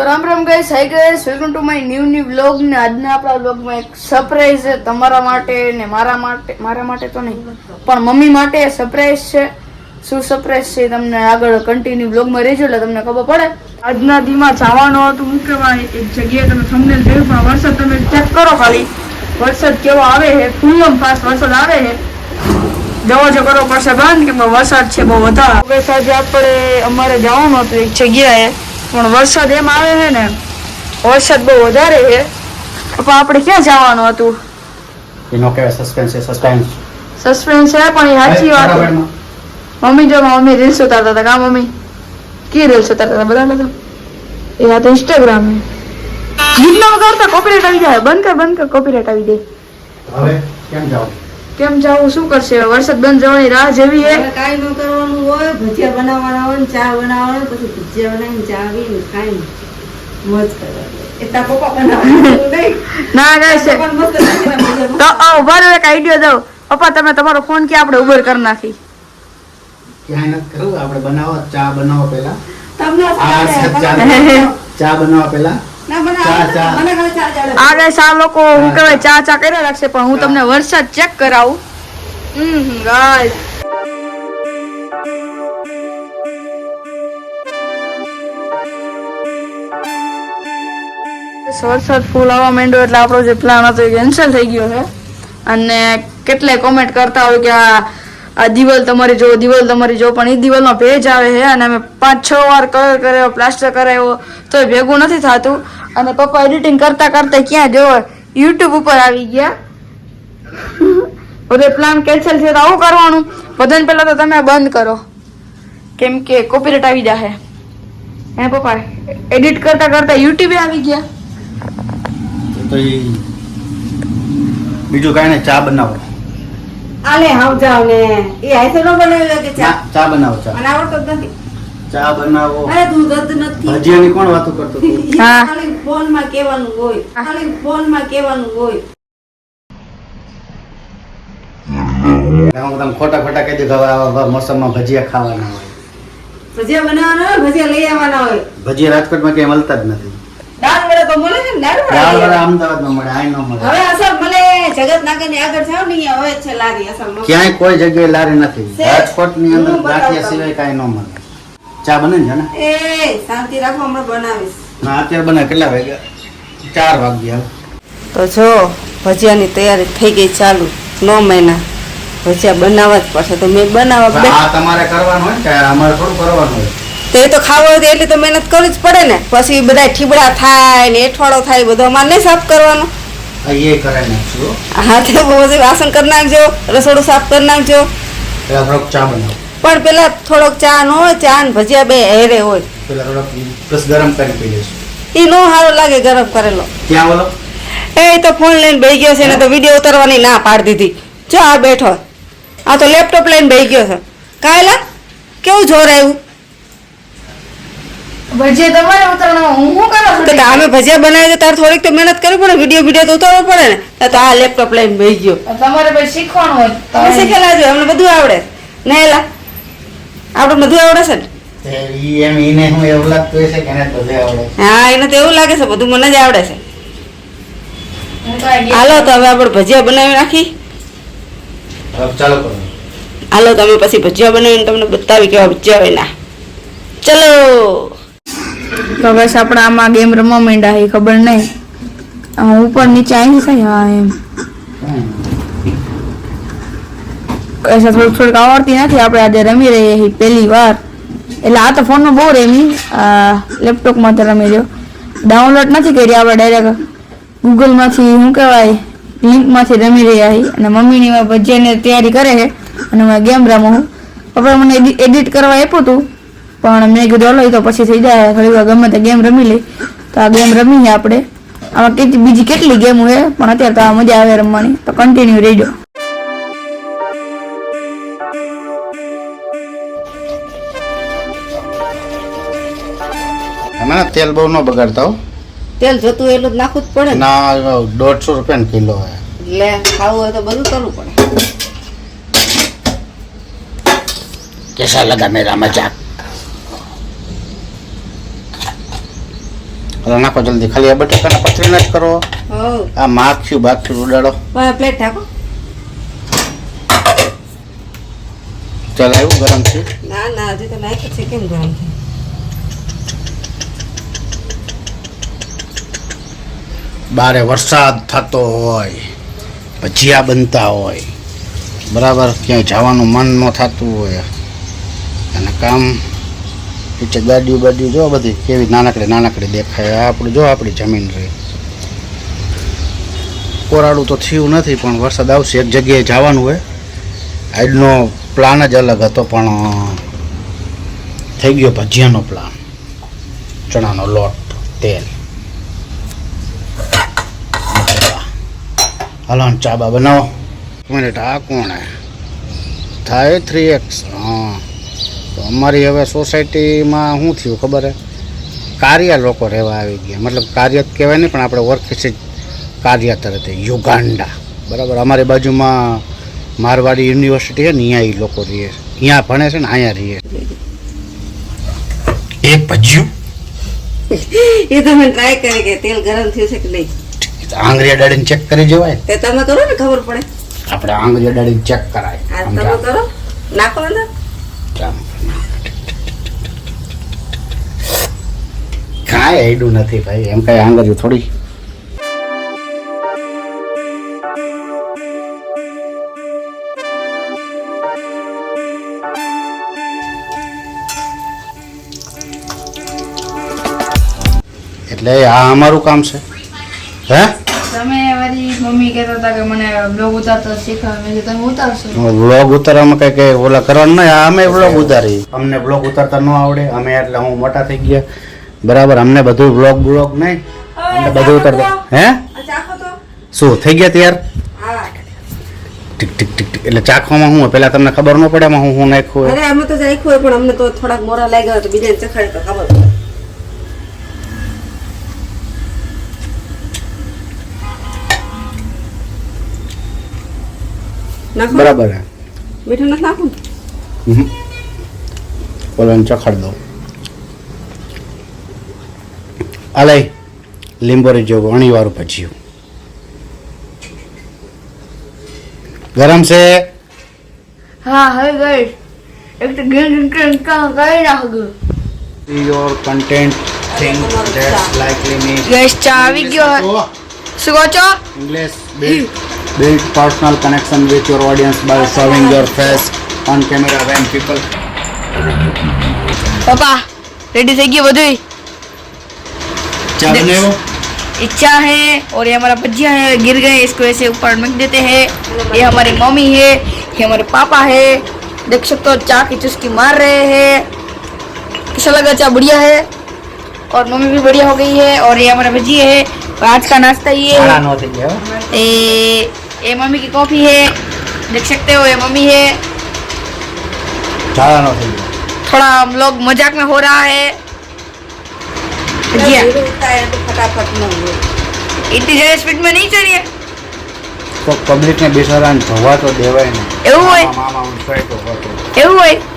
તો Ram Ram guys hi guys welcome to my new new vlog ને આજના આપણા વ્લોગમાં એક સરપ્રાઈઝ છે તમારા માટે ને મારા માટે મારા માટે તો નહીં, પણ મમ્મી માટે સરપ્રાઈઝ છે. શું સરપ્રાઈઝ છે તમને આગળ કન્ટિન્યુ વ્લોગમાં રહેજો એટલે તમને ખબર પડે. આજના દીમાં જવાનો હતું કહેવાય એક જગ્યાએ તમે થંબનેલ જોયું, પણ વરસાદ તમે ચેક કરો ખાલી. વરસાદ કેવો આવે છે? ફૂલમ ફાસ્ટ વરસાદ આવે છે. દરવાજો કરવો પડશે બંધ કે વરસાદ છે બહુ વધારે. સાંજે આપણે અમારે જવાનું હતું એક જગ્યાએ. પણ વરસાદ એમ આવે છે ને વરસાદ બહુ વધારે છે. પણ આપણે ક્યાં જવાનું હતું? એનો કહેવાય સસ્પેન્સ છે સસ્પેન્સ સસ્પેન્સ છે પણ એ સાચી વાત મમ્મી જો મમ્મી રીલ્સ ઉતારતા હતા કા મમ્મી? કી રીલ્સ ઉતારતા હતા બધા લગા એ આ તો ઇન્સ્ટાગ્રામ હે ગીતના વગાડતા કોપીરાઇટ આવી જાય. બંધ કર બંધ કર કોપીરાઇટ આવી જાય. હવે કેમ જાવ કેમ જાવું? શું કરશે? વરસાદ બંધ જવાની રાહ જેવી હે? કાઈ ન કરવાનું હોય. ભજીયા બનાવવાના હોય ચા બનાવવાનો પછી ભજીયા બનાવીને ચા આવીને ખાઈને મોજ કરવાની. પપ્પા તમે તમારો ફોન ક્યાં આપણે ઉબર કરી નાખી? ક્યાંય નથી કરવું. આપણે બનાવો ચા બનાવો ચા બનાવવા પહેલા. ના મને ચા, આવડે. ચા. મને ખાલી ચા ચાલે. આ ગાય આ લોકો હું કહેવાય ચા ચા કર્યા રાખશે પણ હું તમને વરસાદ ચેક કરાવું હમ ગાય વરસાદ ફૂલ આવવા માંડ્યો એટલે આપણો જે પ્લાન હતો એ કેન્સલ થઈ ગયો છે અને કેટલાય કોમેન્ટ કરતા હોય કે આ આ દિવાલ તમારી જો દિવાલ તમારી જો પણ એ દિવાલનો ભેજ આવે છે અને અમે પાંચ છ વાર કલર કર્યો પ્લાસ્ટર કરાવ્યો તો ભેગું નથી થતું અને પપ્પા એડિટિંગ કરતા કરતા ક્યાં જો યુટ્યુબ ઉપર આવી ગયા. બધે પ્લાન કેન્સલ થયો તો આવું કરવાનું. બધાને પહેલા તો તમે બંધ કરો. કેમ કે કોપીરેટ આવી જાહે. હે પપ્પા એડિટ કરતા કરતા યુટ્યુબે આવી ગયા. બીજું કાંઈ ને ચા બનાવો. આલે હાવ જાવ ને. એ ન બનાવી કે ચા? ચા બનાવો ચા. મને આવડતો જ નથી. ચા બનાવો. અરે દૂધ જ નથી. ભજીયાની કોણ વાતો કરતો? હા. ખાલી ફોનમાં કહેવાનું હોય. ખાલી ફોનમાં કહેવાનું હોય. હું તમે ખોટા ખોટા કહી દીધું હવે માં મોસમમાં ભજીયા ખાવાના હોય. ભજીયા બનાવવાના હોય ભજીયા લઈ આવવાના હોય. ભજીયા રાજકોટમાં ક્યાંય મળતા જ નથી. દાળ વડા તો મળે છે ને દાળ વડા? દાળ વડા અમદાવાદમાં મળે આય ન મળે. હવે અસર મળે જગત નાગરની આગળ જાવ ને હવે છે લારી અસર ક્યાંય કોઈ જગ્યાએ લારી નથી. રાજકોટ રાજકોટની અંદર ગાંઠિયા સિવાય કાંઈ ન મળે. ચા બને છે ને? એ શાંતિ રાખો હમણાં બનાવીશ. ના અત્યારે બને કેટલા વાગ્યા? ચાર વાગ્યા તો જો ભજીયાની તૈયારી થઈ ગઈ ચાલુ નવ મહિના ભજીયા બનાવવા જ પડશે. તો મેં બનાવવા આ તમારે કરવાનું હોય કે અમારે થોડું કરવાનું હોય? તો તો ખાવો હોય એટલે તો મહેનત કરવી જ પડે ને. પછી બધા ઠીબડા થાય ને એઠવાડો થાય બધો અમારે નહીં સાફ કરવાનો. નાખશું હાથે પછી વાસણ કરી નાખજો રસોડું સાફ કરી નાખજો. ચા બનાવો. પણ પેલા થોડોક ચા નો હોય ચા ને ભજીયા બે હેરે હોય. પેલા થોડોક બસ ગરમ કરી પી લઈશું એ નો સારો લાગે ગરમ કરેલો. ક્યાં બોલો? એ તો ફોન લઈને બેહી ગયો છે ને તો વીડિયો ઉતારવાની ના પાડી દીધી. જો આ બેઠો આ તો લેપટોપ લઈને બેહી ગયો છે. કાયલા કેવું જોર આવ્યું ભજીયા તમારે ઉતરવાનું હું શું કરું? તો અમે ભજીયા બનાવી તો તારે થોડીક તો મહેનત કરવી પડે વીડિયો વીડિયો તો ઉતારવો પડે ને. તો આ લેપટોપ લઈને બેહી ગયો. તમારે ભાઈ શીખવાનું હોય તમે શીખેલા છો અમને બધું આવડે. ને એલા આપણે બધું આવડે છે ને? એમ ઈને હું એવું લાગતું હશે કે એને બધે આવડે હા એને તો એવું લાગે છે બધું મને જ આવડે છે. હાલો તો હવે આપણે ભજીયા બનાવી નાખી. હવે ચાલો કરો. હાલો તમે પછી ભજીયા બનાવીને તમને બતાવી કેવા ભજીયા હોય ના ચલો. તો બસ આપણે આમાં ગેમ રમવા માંડ્યા એ ખબર નહીં. ઉપર નીચે આવી છે હા એમ. એસા થોડીક થોડીક આવડતી નથી. આપણે આજે રમી રહીએ છીએ પહેલી વાર. એટલે આ તો ફોનમાં બહુ રમી. લેપટોપમાં તો રમી રહ્યો. ડાઉનલોડ નથી કરી આપણે ડાયરેક્ટ ગૂગલમાંથી શું કહેવાય? લિંકમાંથી રમી રહ્યા છીએ. અને મમ્મીની મેં ભજીયાની તૈયારી કરે છે. અને મેં ગેમ રમું છું. પપ્પાએ મને એડિટ કરવા આપ્યું હતું. પણ મેં કીધું, હલો તો પછી થઈ જાય. થોડી વાર ગમે તે ગેમ રમી લઈ તો આ ગેમ રમીએ આપણે. આમાં કેટલી બીજી કેટલી ગેમ હોય? પણ અત્યારે તો આ મજા આવે રમવાની. તો કન્ટિન્યુ રહેજો બનાવવાના તેલ બહુ ન બગાડતા હો. તેલ જોતું એટલું જ નાખવું જ પડે ના. દોઢસો રૂપિયા કિલો હે એટલે ખાવું હોય તો બધું કરવું પડે. કેસા લગા મેરા મજાક હલો નાખો જલ્દી. ખાલી આ બટાકાના પથરીને જ કરો. આ માખ્યું બાખ્યું ઉડાડો. પ્લેટ નાખો ચલાવ્યું ગરમ છે. ના ના હજી તો નાખ્યું છે. કેમ ગરમ છે? બારે વરસાદ થતો હોય, ભજીયા બનતા હોય, બરાબર ક્યાંય જવાનું મન ન થતું હોય. અને કામ નીચે ગાડીઓ બાડીઓ જો બધી કેવી નાનકડી નાનકડી દેખાય. આપણે જો આપણી જમીન રહી. કોરાડું તો થયું નથી, પણ વરસાદ આવશે, એક જગ્યાએ જવાનું હોય. આજનો પ્લાન જ અલગ હતો, પણ થઈ ગયો ભજીયાનો પ્લાન ચણાનો લોટ, તેલ. હાલો ચાબા ચા બા બનાવો. મિનિટ આ કોણ હે? થાય થ્રી એક્સ હા. તો અમારી હવે સોસાયટીમાં શું થયું ખબર હે? કાર્ય લોકો રહેવા આવી ગયા. મતલબ કાર્ય કહેવાય નહીં પણ આપણે ઓળખી છે કાર્ય તરતે યુગાન્ડા બરાબર? અમારી બાજુમાં મારવાડી યુનિવર્સિટી છે ને અહીંયા એ લોકો રહે. અહીંયા ભણે છે ને અહીંયા રહે. એક ભજ્યું? એ તો મેં ટ્રાય કરી કે તેલ ગરમ થયું છે કે નહીં? આંગળી અડાડીને ચેક કરી જવાય તે તમે કરો ને ખબર પડે. આપણે આંગળી અડાડીને ચેક કરાય. આ તમે કરો. નાખો અંદર. કાંઈ આઈડું નથી ભાઈ. એમ કાંઈ આંગળીઓ થોડી. એટલે આ અમારું કામ છે? હે? તમે મારી મમ્મી કહેતા હતા કે મને બ્લોગ ઉતારતા શીખવા મેં તમે ઉતારશો. વ્લોગ ઉતારવામાં કઈ કઈ ઓલા કરવાનું નહીં. અમે વ્લોગ ઉતારી. અમને વ્લોગ ઉતારતા ન આવડે. અમે એટલે હું મોટા થઈ ગયા. બરાબર અમને બધું વ્લોગ બ્લોગ નહીં. અમને બધું ઉતારતા. હે? આ ચાખો તો. શું થઈ ગયા તૈયાર? હા. ટીક ટીક ટીક એટલે ચાખવામાં શું? પેલા તમને ખબર ન પડે એમાં હું હું નાખ્યું અરે અમે તો હોય પણ અમને તો થોડાક મોરા લાગ્યા તો બીજાને ચખાડે તો ખબર પડે. નાખો? બરાબર હે. મીઠું નથી નાખવું? હમ. ઓલાને ચખાડ દો આ લીંબોરી જો ઘણી વાર ભજીયું. ગરમ છે? હા હવે ગઈ. એક તો ગેમ કામ કરી નાખો your content thing that's likely me guess ચા આવી ગયો. હે. શું કહો છો? English build build personal connection with your audience by showing your face on camera when people पापा रेडी થઈ ગયું બધું क्या बने हो इच्छा है और ये हमारा भजिया है गिर गए इसको ऐसे ऊपर रख देते हैं ये हमारी मम्मी है ये हमारे पापा है देख सकते हो चाय की चुस्की मार रहे हैं कैसा लगा चाय बढ़िया है और मम्मी भी बढ़िया हो गई है और ये हमारा भजिया है और आज का नाश्ता ये खाना है नो થઈ ગયો ये ये मम्मी की कॉफी है देख सकते हो ये मम्मी है ખાના નો થઈ ગયો थोड़ा हम लोग मजाक में हो रहा है भजिया મીઠું ઉતારે તો ફટાફટ ન હોય इतनी ज्यादा स्पीड में नहीं चलिए તો પબ્લિક ને બેસાડાને જોવા તો દેવાય ને એવું હોય મામા હું ફેટો હતો એવું હોય